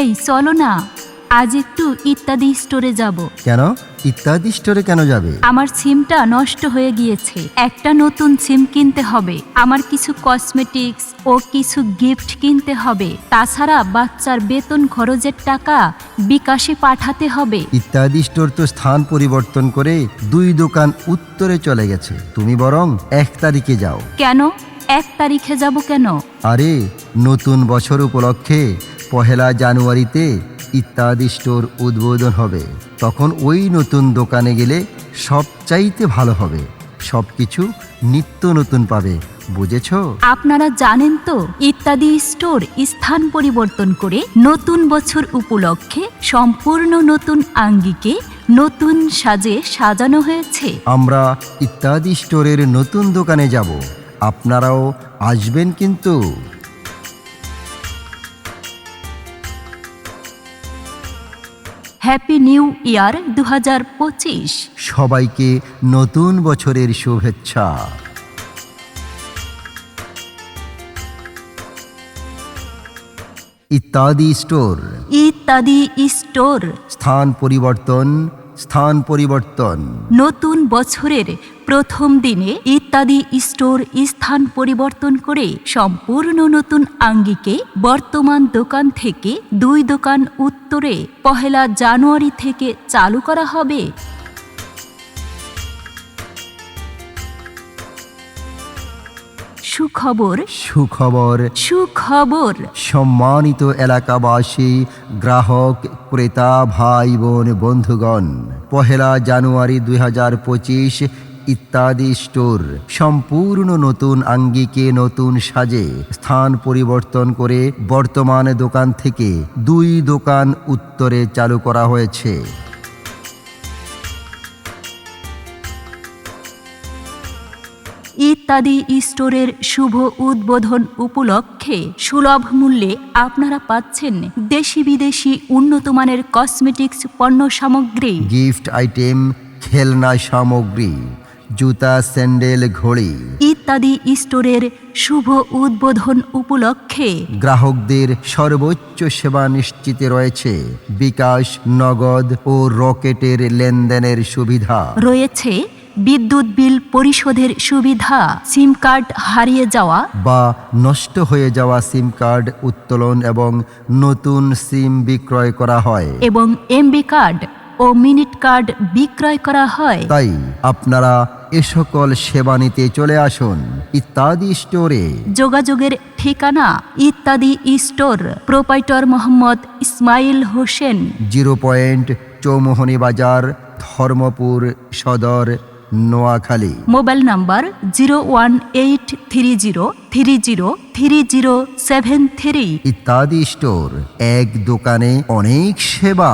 এই চলো না। আজ একটু ইত্যাদি স্টোরে যাব। কেন? ইত্যাদি স্টোরে কেন যাবে? আমার সিমটা নষ্ট হয়ে গিয়েছে। একটা নতুন সিম কিনতে হবে। আমার কিছু কসমেটিক্স ও কিছু গিফট কিনতে হবে। তাছাড়া বাচ্চার বেতন খরচের টাকা বিকাশে পাঠাতে হবে। ইত্যাদি স্টোর তো স্থান পরিবর্তন করে দুই দোকান উত্তরে চলে গেছে। তুমি বরং এক তারিখে যাও। কেন? এক তারিখে যাব কেন? আরে নতুন বছর উপলক্ষে পহেলা জানুয়ারিতে ইত্যাদি স্টোর উদ্বোধন হবে। তখন ওই নতুন দোকানে গেলে সবচাইতে ভালো হবে। সব কিছু নিত্য নতুন পাবে। বুঝেছ? আপনারা জানেন তো ইত্যাদি স্টোর স্থান পরিবর্তন করে নতুন বছর উপলক্ষে সম্পূর্ণ নতুন আঙ্গিকে নতুন সাজে সাজানো হয়েছে। আমরা ইত্যাদি স্টোরের নতুন দোকানে যাব। আপনারাও আসবেন কিন্তু। হ্যাপি নিউ ইয়ার দু পঁচিশ। সবাইকে নতুন বছরের শুভেচ্ছা। ইত্যাদি স্টোর। ইত্যাদি স্টোর। স্থান পরিবর্তন স্থান পরিবর্তন। নতুন বছরের প্রথম দিনে ইত্যাদি স্টোর স্থান পরিবর্তন করে সম্পূর্ণ নতুন আঙ্গিকে বর্তমান দোকান থেকে দুই দোকান উত্তরে পহেলা জানুয়ারি থেকে চালু করা হবে। সুখবর। সুখবর। সুখবর। সম্মানিত এলাকাবাসী গ্রাহক ক্রেতা ভাই বোন বন্ধুগণ পহেলা জানুয়ারি দুই হাজার পঁচিশ ইত্যাদি স্টোর সম্পূর্ণ নতুন আঙ্গিকে নতুন সাজে স্থান পরিবর্তন করে বর্তমান দোকান থেকে দুই দোকান উত্তরে চালু করা হয়েছে। ইত্যাদি স্টোরের শুভ উদ্বোধন উপলক্ষে সুলভ মূল্যে আপনারা পাচ্ছেন দেশি বিদেশি উন্নত মানের কসমেটিক্স পণ্য সামগ্রী। গিফট আইটেম খেলনা সামগ্রী জুতা স্যান্ডেল ঘড়ি। ইত্যাদি স্টোরের শুভ উদ্বোধন উপলক্ষে গ্রাহকদের সর্বোচ্চ সেবা নিশ্চিতে রয়েছে বিকাশ নগদ ও রকেটের লেনদেনের সুবিধা। রয়েছে বিদ্যুৎ বিল পরিশোধের সুবিধা সিম কার্ড হারিয়ে যাওয়া বা নষ্ট হয়ে যাওয়া সিম কার্ড উত্তোলন এবং নতুন সিম বিক্রয় করা হয়। এবং এমবি কার্ড ও মিনিট কার্ড বিক্রয় করা হয়। তাই আপনারা এ সকল সেবা নিতে চলে আসুন। ইত্যাদি স্টোরে। যোগাযোগের ঠিকানা ইত্যাদি store. Proprietor Mohammad Ismail Hossain. Zero point Choumohani বাজার ধর্মপুর সদর। Noakhali. Mobile number zero one eight three zero three zero three zero seven three. ইত্যাদি স্টোর এক দোকানে অনেক সেবা।